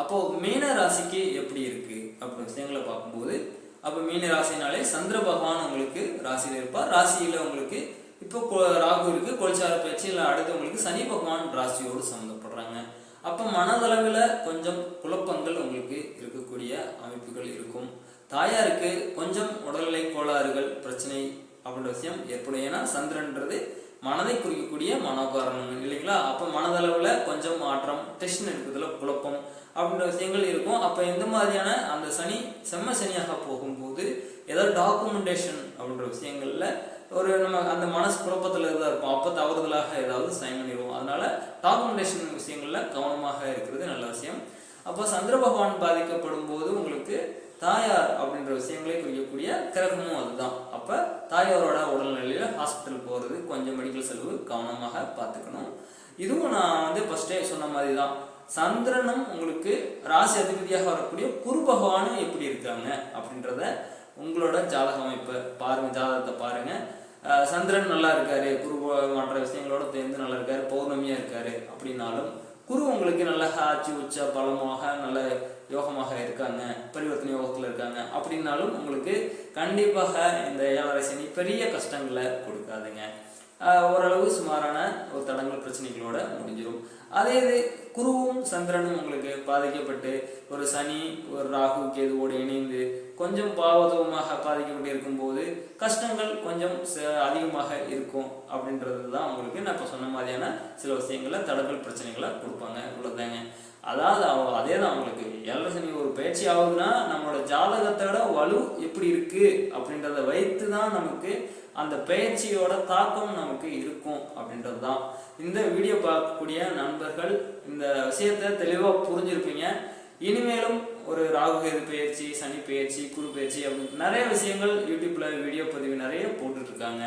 அப்போ மீன ராசிக்கு எப்படி இருக்கு? அப்படின்னு விஷயங்களை பார்க்கும்போது அப்போ மீன ராசினாலே சந்திர பகவான் உங்களுக்கு ராசியில இருப்பார். ராசியில உங்களுக்கு இப்போ ராகு இருக்கு கொலிச்சார பயிற்சி இல்லை அடுத்து உங்களுக்கு சனி பகவான் ராசியோடு சம்மந்தப்படுறாங்க. அப்போ மனதளவில் கொஞ்சம் குழப்பங்கள் உங்களுக்கு இருக்கக்கூடிய அமைப்புகள் இருக்கும். தாயாருக்கு கொஞ்சம் உடல்நிலை கோளாறுகள் பிரச்சனை அப்படின்ற விஷயம் ஏற்படும். ஏன்னா சந்திரன்றது மனதை குறிக்கக்கூடிய மனோகாரணங்கள் இல்லைங்களா? அப்போ மனதளவில் கொஞ்சம் மாற்றம் டென்ஷன் எடுக்கிறதுல குழப்பம் அப்படின்ற விஷயங்கள் இருக்கும். அப்போ இந்த மாதிரியான அந்த சனி செம்ம சனியாக போகும்போது ஏதாவது டாக்குமெண்டேஷன் அப்படின்ற விஷயங்களில் ஒரு நம்ம அந்த மனசு குழப்பத்தில் தான் இருப்போம். அப்போ தவறுதலாக ஏதாவது சைன் பண்ணிடுவோம். அதனால டாக்குமெண்டேஷன் விஷயங்களில் கவனமாக இருக்கிறது நல்ல விஷயம். அப்போ சந்திர பகவான் பாதிக்கப்படும் போது உங்களுக்கு தாயார் அப்படின்ற விஷயங்களை குறிக்கக்கூடிய கிரகமும் அதுதான். அப்போ தாயாரோட உடல்நிலையில ஹாஸ்பிட்டல் போகிறது கொஞ்சம் மெடிக்கல் செலவு கவனமாக பார்த்துக்கணும். இதுவும் நான் வந்து ஃபர்ஸ்டே சொன்ன மாதிரி தான் சந்திரனும் உங்களுக்கு ராசி அதிபதியாக வரக்கூடிய குரு பகவானும் எப்படி இருக்காங்க அப்படின்றத உங்களோட ஜாதக அமைப்பை பாருங்க ஜாதகத்தை பாருங்க. சந்திரன் நல்லா இருக்காரு குரு மற்ற விஷயங்களோட சேர்ந்து நல்லா இருக்காரு பௌர்ணமியா இருக்காரு அப்படின்னாலும் குரு உங்களுக்கு நல்ல ஆட்சி உச்ச பலமாக இருக்காங்க பரிவர்த்தனை யோகத்தில் இருக்காங்க அப்படின்னாலும் உங்களுக்கு கண்டிப்பாக இந்த ஏழரை சனி பெரிய கஷ்டங்களை கொடுக்காதுங்க. ஓரளவு சுமாரான ஒரு தடங்கள் பிரச்சனைகளோட முடிஞ்சிடும் அதே இது குருவும் சந்திரனும் உங்களுக்கு பாதிக்கப்பட்டு ஒரு சனி ஒரு ராகு கேதுவோடு இணைந்து கொஞ்சம் பாவதவமாக பாதிக்கப்பட்டு இருக்கும்போது கஷ்டங்கள் கொஞ்சம் ச- அதிகமாக இருக்கும் அப்படின்றது தான் உங்களுக்கு நான் இப்போ சொன்ன மாதிரியான சில விஷயங்களை தடங்கள் பிரச்சனைகளை கொடுப்பாங்க. இவ்வளோதாங்க அதாவது அவ- அதே தான் அவங்களுக்கு. ஏழரை சனி ஒரு பயிற்சி ஆகுதுன்னா நம்மளோட ஜாதகத்தோட வலு எப்படி இருக்கு அப்படின்றத வைத்து தான் நமக்கு அந்த பயிற்சியோட தாக்கம் நமக்கு இருக்கும் அப்படின்றது தான் இந்த வீடியோ பார்க்கக்கூடிய நண்பர்கள் இந்த விஷயத்த தெளிவாக புரிஞ்சிருப்பீங்க. இனிமேலும் ஒரு ராகுகேது பயிற்சி சனி பயிற்சி குரு பயிற்சி அப்படின்னு நிறைய விஷயங்கள் யூடியூப்ல வீடியோ பதிவு நிறைய போட்டுட்ருக்காங்க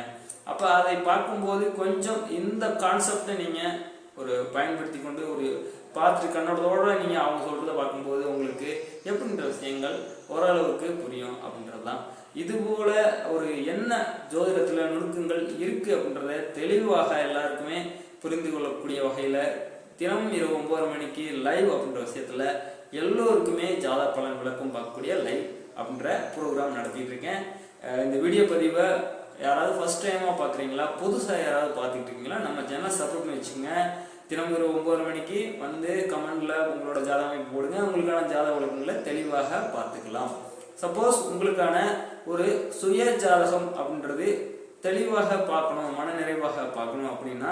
அப்போ அதை பார்க்கும்போது கொஞ்சம் இந்த கான்செப்டை நீங்கள் ஒரு பயன்படுத்தி கொண்டு ஒரு பார்த்துட்டு கண்ணோட்டத்தோட நீங்கள் அவங்க சொல்கிறத பார்க்கும்போது உங்களுக்கு எப்படின்ற விஷயங்கள் ஓரளவுக்கு புரியும் அப்படின்றது தான் இது போல் ஒரு என்ன ஜோதிடத்தில் நுணுக்கங்கள் இருக்குது அப்படின்றத தெளிவாக எல்லாருக்குமே புரிந்து கொள்ளக்கூடிய வகையில் தினமும் இரவு ஒம்பது மணிக்கு லைவ் அப்படின்ற விஷயத்தில் எல்லோருக்குமே ஜாத பலன் விளக்கம் பார்க்கக்கூடிய லைவ் அப்படின்ற ப்ரோக்ராம் நடத்திட்டு இருக்கேன். இந்த வீடியோ பதிவை யாராவது ஃபர்ஸ்ட் டைமாக பார்க்குறீங்களா புதுசாக யாராவது பார்த்துக்கிட்டு இருக்கீங்களா? நம்ம சேனல் சப்போர்ட் பண்ணி வச்சுங்க தினமும் இரவு மணிக்கு வந்து கமெண்டில் உங்களோட ஜாத அமைப்பு போடுங்க. உங்களுக்கான ஜாதக விளக்கங்களை தெளிவாக பார்த்துக்கலாம். சப்போஸ் உங்களுக்கான ஒரு சுய ஜாதகம் அப்படின்றது தெளிவாக பார்க்கணும் மன நிறைவாக பார்க்கணும் அப்படின்னா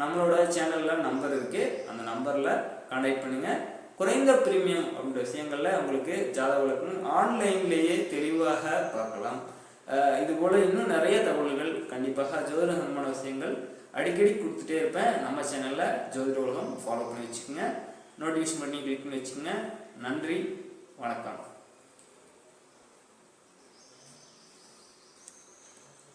நம்மளோட சேனலில் நம்பர் இருக்குது அந்த நம்பரில் கான்டாக்ட் பண்ணுங்கள் குறைந்த பிரீமியம் அப்படின்ற விஷயங்களில் உங்களுக்கு ஜாதக விளக்கம் ஆன்லைன்லேயே தெளிவாக பார்க்கலாம். இதுபோல் இது இன்னும் நிறைய தகவல்கள் கண்டிப்பாக ஜோதிட சம்பந்தமான விஷயங்கள் அடிக்கடி கொடுத்துட்டே இருப்பேன். நம்ம சேனலில் ஜோதிட உலகம் ஃபாலோ பண்ணி வச்சுக்கோங்க. நோட்டிஃபிகேஷன் பண்ணி கிளிக் பண்ணி வச்சுக்கோங்க. நன்றி வணக்கம்.